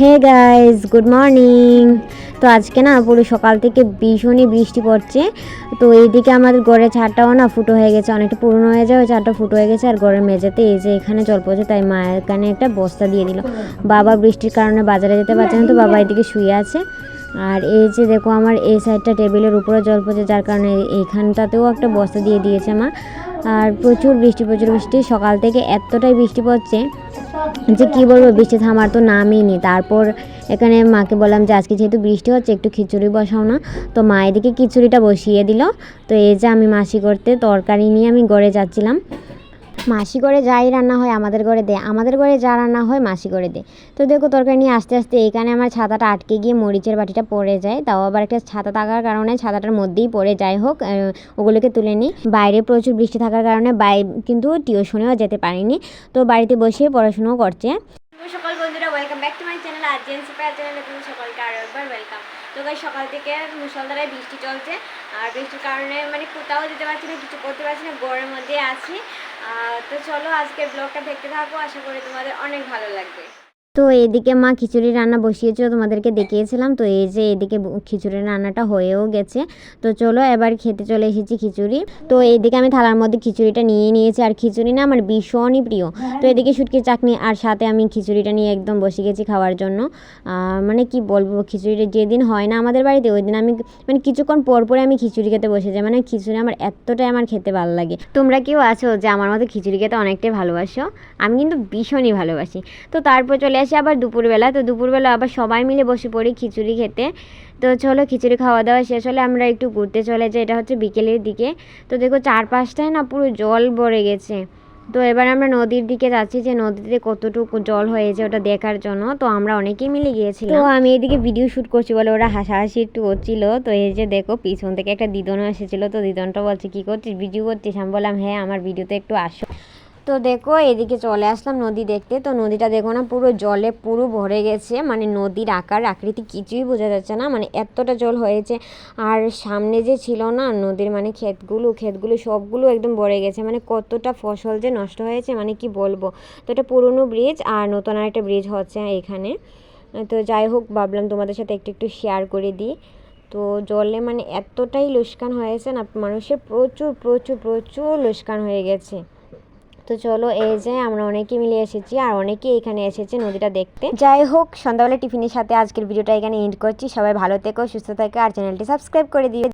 Guys good morning তো আজকে না পুরো সকাল থেকে ভীষণই বৃষ্টি পড়ছে। তো এইদিকে আমাদের ঘরের ছাদটাও না ফুটো হয়ে গেছে, অনেকটা পুরনো হয়ে যাওয়া ছাদটা ফুটো হয়ে গেছে আর ঘরের মেঝেতে এই যে এখানে জল পড়ছে, তাই মা এখানে একটা বস্তা দিয়ে দিল। বাবা বৃষ্টির কারণে বাজারে যেতে পারছে না, তো বাবা এদিকে শুয়ে আছে। আর এই যে দেখো আমার এই সাইডটা টেবিলের উপরে জল পড়ছে, যার কারণে এইখানটাতেও একটা বস্তা দিয়ে দিয়েছে মা। আর প্রচুর বৃষ্টি প্রচুর বৃষ্টি, সকাল থেকে এতটাই বৃষ্টি পড়ছে যে কি বলব, বৃষ্টি থামার তো নামই নেই। তারপর এখানে মাকে বললাম যে, আজকে যেহেতু বৃষ্টি হচ্ছে, একটু খিচুড়ি বসাও না। তো মা এদিকে খিচুড়িটা বসিয়ে দিল। তো এই যে আমি মাসি করতে তরকারি নিয়ে আমি গড়ে যাচ্ছিলাম। মাসি করে যাই রান্না হয়, আমাদের ঘরে দে, আমাদের ঘরে যা রান্না হয় মাসি করে দে। তো দেখো তরকারি নিয়ে আস্তে আস্তে এইখানে আমার ছাতাটা আটকে গিয়ে মরিচের বাটিটা পড়ে যায়, তাও আবার একটা ছাতা থাকার কারণে ছাতাটার মধ্যেই পড়ে, যাই হোক ওগুলোকে তুলে নিই। বাইরে প্রচুর বৃষ্টি থাকার কারণে বাই কিন্তু টিউশনেও যেতে পারিনি, তো বাড়িতে বসে পড়াশুনো করছে শুভ সকাল বন্ধুরা welcome back to my channel আর জেন্সি পায়ার চ্যানেলে তুমি সকলকে আরও একবার ওয়েলকাম তো গাই সকাল থেকে মুসলধারায় বৃষ্টি চলছে, আর বৃষ্টির কারণে মানে কোথাও যেতে পারছি না, কিছু করতে পারছি না গড়ের মধ্যে আছি। তো চলো আজকে ব্লগটা দেখতে থাকব আশা করি তোমাদের অনেক ভালো লাগবে। তো এদিকে মা খিচুড়ি রান্না বসিয়েছিল, তোমাদেরকে দেখিয়েছিলাম। তো এই যে এদিকে খিচুড়ি রান্নাটা হয়েও গেছে। তো চলো এবার খেতে চলে এসেছি খিচুড়ি। তো এইদিকে আমি থালার মধ্যে খিচুড়িটা নিয়ে নিয়েছি। আর খিচুড়ি না আমার ভীষণই প্রিয়। তো এদিকে শুটকির চাটনি আর সাথে আমি খিচুড়িটা নিয়ে একদম বসে গেছি খাওয়ার জন্য। মানে কি বলব, খিচুড়িটা যেদিন হয় না আমাদের বাড়িতে, ওই দিন আমি মানে কিছুক্ষণ পর পরে আমি খিচুড়ি খেতে বসে যাই। মানে খিচুড়ি আমার এতটাই আমার খেতে ভালো লাগে। তোমরা কেউ আছো যে আমার মতো খিচুড়ি খেতে অনেকটাই ভালোবাসো? আমি কিন্তু ভীষণই ভালোবাসি। তো তারপর চলে আসি আবার দুপুরবেলা। তো দুপুরবেলা আবার সবাই মিলে বসে পড়ি খিচুড়ি খেতে। তো চলো খিচুড়ি খাওয়া দাওয়া শেষ হলে আমরা একটু ঘুরতে চলে যাই। এটা হচ্ছে বিকেলের দিকে। তো দেখো চারপাশটায় না পুরো জল ভরে গেছে। তো এবার আমরা নদীর দিকে যাচ্ছি যে নদীতে কতটুকু জল হয়েছে ওটা দেখার জন্য। তো আমরা অনেকেই মিলে গিয়েছিলাম। তো আমি এদিকে ভিডিও শ্যুট করছি বলে ওরা হাসাহাসি একটু হচ্ছিল তো এই যে দেখো পিছন থেকে একটা দিদনও এসেছিল। তো দিদনটা বলছে, কী করছিস? ভিডিও করছিস? আমি বললাম হ্যাঁ আমার ভিডিওতে একটু আসো। তো দেখো, এদিকে চলে আসলাম নদী দেখতে। তো নদীটা দেখো না, পুরো জলে পুরো ভরে গেছে। মানে নদীর আকার, আকৃতি কিছুই বোঝা যাচ্ছে না। মানে এতটা জল হয়েছে। আর সামনে যে ছিল না, নদীর মানে ক্ষেতগুলো ক্ষেতগুলো সবগুলো একদম ভরে গেছে। মানে কতটা ফসল যে নষ্ট হয়েছে মানে কি বলব? তো এটা পুরনো ব্রিজ আর নতুন আর একটা ব্রিজ হচ্ছে এখানে। তো যাই হোক, ভাবলাম তোমাদের সাথে একটু একটু শেয়ার করে দিই। তো জলে মানে এতটাই লোসকান হয়েছে না, মানুষের প্রচুর প্রচুর প্রচুর লোসকান হয়ে গেছে। তো চলো এই যে আমরা অনেকে মিলে এসেছি আর অনেকে এখানে এসেছে নদীটা দেখতে। যাই হোক, সন্ধ্যাবেলা টিফিনের সাথে আজকের ভিডিওটা এখানে এন্ড করছি। সবাই ভালো থেকো, সুস্থ থাকে আর চ্যানেলটি সাবস্ক্রাইব করে দিও।